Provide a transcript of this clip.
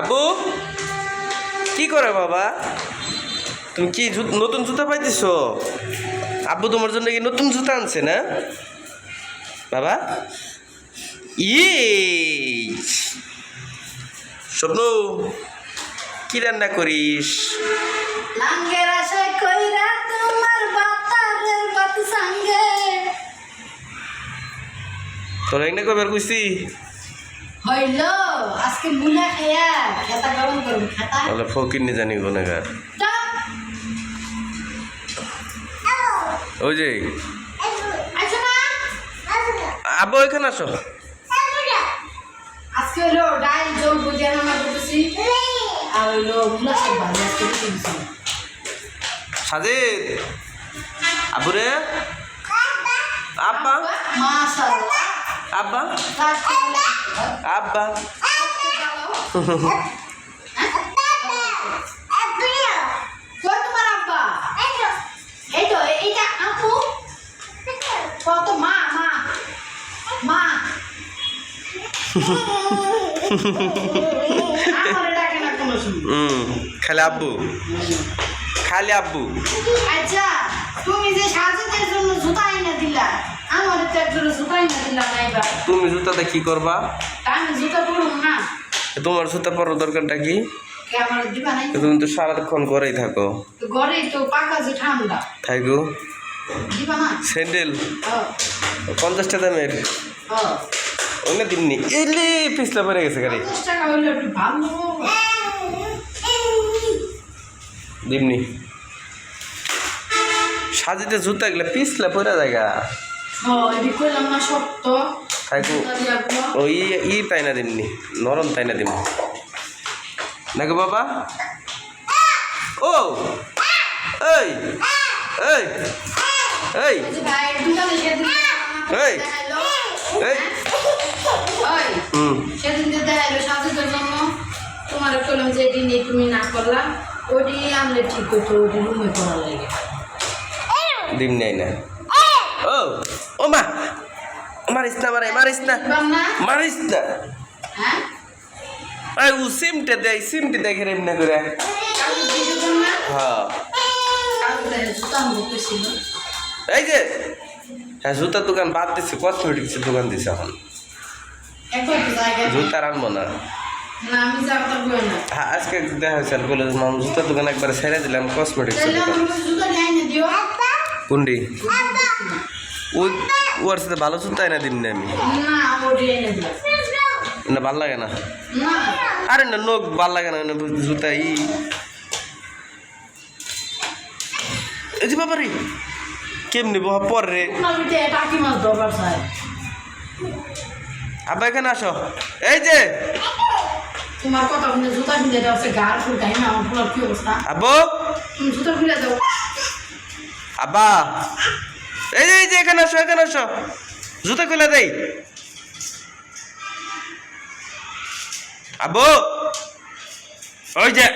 আব্বু কি করে বাবা? তুমি কি নতুন জুতা পাইতেছো? আব্বু তোমার জন্য কি নতুন জুতা আনছে না? বাবা? ই স্বপ্ন কি রান্না করিস? তোর একটা কবার কইছি? হইল আজকে মুলা খেয়া খেতা গরম করুন খেতা। তাহলে ফকির নি জানি গুনাগার ওই যে। আব্বু এখানে আসো। আজকে হইল ডাল জল বুঝে করতেছি আর হইল মুলা সব ভাজি দিতেছি সাজিদ! আব্বুরে আব্বা মাশাআল্লাহ আব্বা লাস্টে আব্বা কই তোমার আব্বা এই তো এইটা আপু কত মা মা মা আমার ডাকে না কোনো সময়। হুম খালি আব্বু? খালি আব্বু। আচ্ছা তুমি যে সাজেদের জন্য জুতা এনে দিলা আমার তো একজোড়া জুতা এনে দিলা নাইবা তুমি জুতাতে কি করবা? আমি জুতা পড়ুম না। তোমার জুতা পরার দরকারটা কি? নাই? তুমি তো সারাক্ষণ ঘরেই থাকো। ঘরে তো পাকা যে ঠান্ডা। থাকো স্যান্ডেল? পঞ্চাশটা দামের? ও। অন্য দিননি এলে পিছলা পড়ে গেছে গাড়ি। দিমনি। সাজিতে জুতা গেলে পিছলা পড়ে জায়গা। ওই ই তাই না দিমনি নরম তাই না দিম। নাকি বাবা। ও এই এই এই। এই যে ভাই দোকানে সেদিন এই। দেখাইলো। এই। ওই হুম। সেদিন দেখাইলো সাজুদের জন্য। তোমার কইলাম যে তুমি না করলা ওটি ঠিক হতো ওটি রুমে লাগে। ডিম নেই না। ও ও মা মারিস না মারে মারিস না। মারিস না। হ্যাঁ? আই ও সিমটা দেয় সিমটা দেখে করে। দিলাম না? হ্যাঁ। জুতা এই যে হ্যাঁ জুতার দোকান বাদ দিচ্ছে কসমেটিক্সের দোকান দিছে এখন। জুতার আনব না। হ্যাঁ আজকে দেখা হয়েছে বলে মাম জুতার দোকান একবার ছেড়ে দিলাম কসমেটিক্সের কোনটি? ওই ওর সাথে ভালো জুতা এনে দিন না আমি না না ভালো লাগে না? না। আরে না নোক ভালো লাগে না না জুতা ই। এই যে বাবা রে কেমনি বহা পর রে? না আব্বা এখানে আসো। এই যে। তোমার কথা শুনে জুতা কিনে দেওয়া হচ্ছে ফুল না আমার ফুলার কি অবস্থা? আব্বু? তুমি জুতা খুলে দাও। আব্বা, এই যে এই যে এখানে আসো এখানে আসো। জুতা খুলে দেই। আব্বু, ওই যে